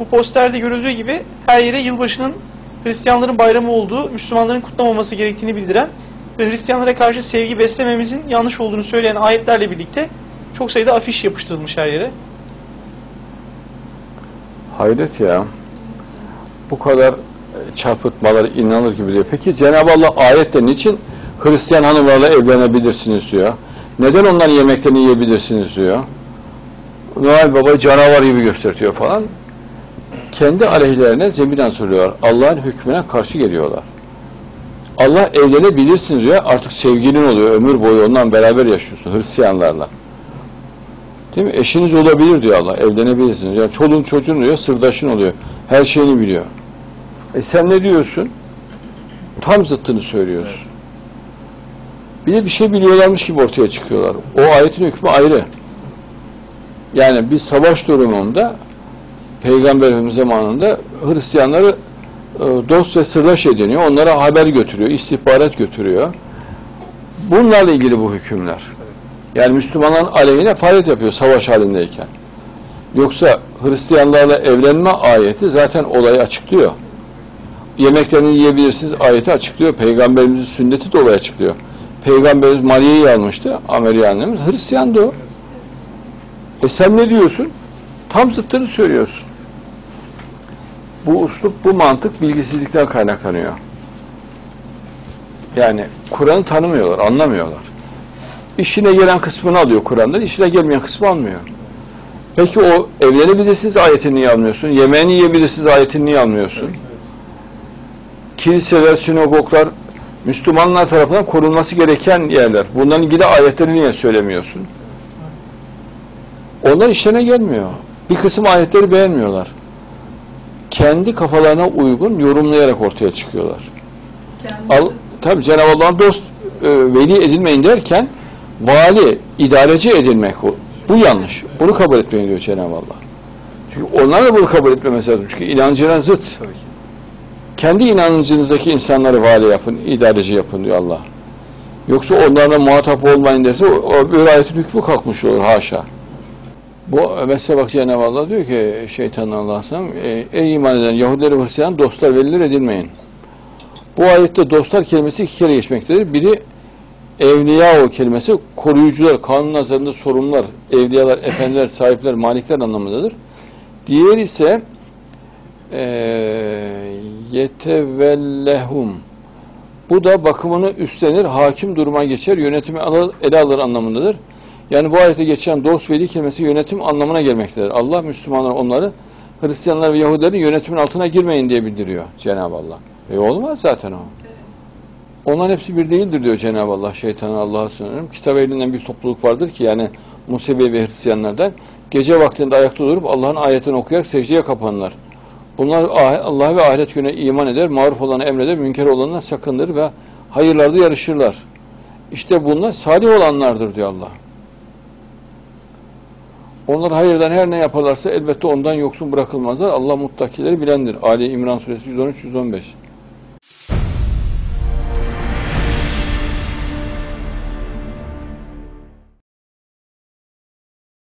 Bu posterde görüldüğü gibi her yere yılbaşının Hristiyanların bayramı olduğu, Müslümanların kutlamaması gerektiğini bildiren ve Hristiyanlara karşı sevgi beslememizin yanlış olduğunu söyleyen ayetlerle birlikte çok sayıda afiş yapıştırılmış her yere. Hayret ya. Bu kadar e, çarpıtmalar inanılır gibi diyor. Peki Cenab-ı Allah ayette niçin Hristiyan hanımlarla evlenebilirsiniz diyor. Neden onların yemeklerini yiyebilirsiniz diyor. Noel Baba canavar gibi gösteriyor falan. Kendi aleyhlerine zeminden soruyor. Allah'ın hükmüne karşı geliyorlar. Allah evlenebilirsiniz diyor. Artık sevgilin oluyor. Ömür boyu ondan beraber yaşıyorsun Hristiyanlarla. Değil mi? Eşiniz olabilir diyor Allah. Evlenebilirsiniz. Yani çoluğun çocuğun oluyor, sırdaşın oluyor. Her şeyini biliyor. E sen ne diyorsun? Tam zıttını söylüyorsun. Bir de bir şey biliyorlarmış gibi ortaya çıkıyorlar. O ayetin hükmü ayrı. Yani bir savaş durumunda Peygamber Efendimiz zamanında Hristiyanları e, dost ve sırdaş ediniyor. Onlara haber götürüyor, istihbarat götürüyor. Bunlarla ilgili bu hükümler. Yani Müslümanların aleyhine faaliyet yapıyor savaş halindeyken. Yoksa Hristiyanlarla evlenme ayeti zaten olayı açıklıyor. Yemeklerini yiyebilirsiniz ayeti açıklıyor. Peygamberimizin sünneti de olayı açıklıyor. Peygamberimiz Maria'yı almıştı. Amerika annemiz. Hristiyandı o. E sen ne diyorsun? Tam zıttını söylüyorsun. Bu uslup, bu mantık bilgisizlikten kaynaklanıyor. Yani Kur'an'ı tanımıyorlar, anlamıyorlar. İşine gelen kısmını alıyor Kur'an'dan, işine gelmeyen kısmı almıyor. Peki o evlenebilirsiniz ayetini niye almıyorsun? Yemeğini yiyebilirsiniz ayetini niye almıyorsun? Kiliseler, sinagoglar Müslümanlar tarafından korunması gereken yerler. Bunların ilgili ayetleri niye söylemiyorsun? Onlar işlerine gelmiyor. Bir kısım ayetleri beğenmiyorlar. Kendi kafalarına uygun yorumlayarak ortaya çıkıyorlar. Al, tabii Cenab-ı Allah'ın dost e, veli edilmeyin derken vali, idareci edilmek o. Bu yanlış. Bunu kabul etmeyin diyor Cenab-ı Allah. Çünkü onlar da bunu kabul etmemesi lazım. Çünkü inancına zıt. Kendi inancınızdaki insanları vali yapın, idareci yapın diyor Allah. Yoksa onlarla muhatap olmayın dese o, o bir ayetin hükmü kalkmış olur haşa. Bu mesela bak Cenab-ı Allah diyor ki şeytan Allah'ım ey iman eden Yahudileri Hristiyan dostlar veliler edilmeyin. Bu ayette dostlar kelimesi iki kere geçmektedir. Biri evliya o kelimesi koruyucular, kanun nazarında sorumlular, evliyalar, efendiler, sahipler, malikler anlamındadır. Diğer ise e, yetevellehum bu da bakımını üstlenir, hakim duruma geçer, yönetimi alır, ele alır anlamındadır. Yani bu ayette geçen dost veli kelimesi yönetim anlamına gelmektedir. Allah Müslümanlar onları Hristiyanlar ve Yahudilerin yönetimin altına girmeyin diye bildiriyor Cenab-ı Allah. E olmaz zaten o. Onların hepsi bir değildir diyor Cenab-ı Allah. Şeytanı Allah'a sığınırım. Kitap elinden bir topluluk vardır ki yani Musevi ve Hristiyanlardan gece vaktinde ayakta durup Allah'ın ayetini okuyarak secdeye kapanlar. Bunlar ah, Allah ve ahiret gününe iman eder, maruf olanı emreder, münker olanına sakındır ve hayırlarda yarışırlar. İşte bunlar salih olanlardır diyor Allah. Onlar hayırdan her ne yaparlarsa elbette ondan yoksun bırakılmazlar. Allah muttakileri bilendir. Ali İmran suresi 113-115.